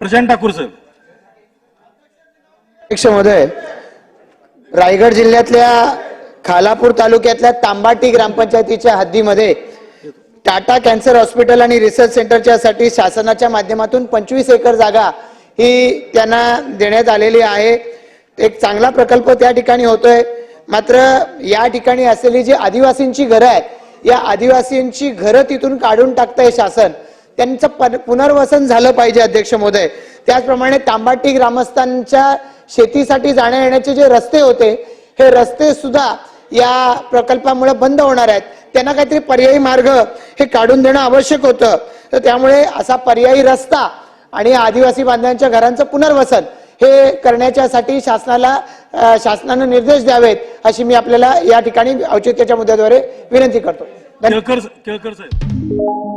Prashant Thakur sir. अध्यक्ष महोदय रायगड जिल्ह्यातल्या खालापूर तालुक्यातल्या तांबाटी ग्रामपंचायतीच्या हद्दीमध्ये टाटा कॅन्सर हॉस्पिटल आणि रिसर्च सेंटरच्या साठी शासनाच्या माध्यमातून पंचवीस एकर जागा ही त्यांना देण्यात आलेली आहे. एक चांगला प्रकल्प त्या ठिकाणी होतोय. मात्र या ठिकाणी असलेली जी आदिवासींची घरं आहेत या आदिवासींची घरं तिथून काढून टाकतंय शासन. त्यांचं पुनर्वसन झालं पाहिजे अध्यक्ष महोदय. त्याचप्रमाणे तांबाटी ग्रामस्थांच्या शेतीसाठी जाण्या येण्याचे जे रस्ते होते हे रस्ते सुद्धा या प्रकल्पामुळे बंद होणार आहेत. त्यांना काहीतरी पर्यायी मार्ग हे काढून देणं आवश्यक होतं. तर त्यामुळे असा पर्यायी रस्ता आणि आदिवासी बांधवांच्या घरांचं पुनर्वसन हे करण्याच्यासाठी शासनाला शासनानं निर्देश द्यावेत अशी मी आपल्याला या ठिकाणी औचित्याच्या मुद्द्याद्वारे विनंती करतो धन्यवाद. केळकर केळकर साहेब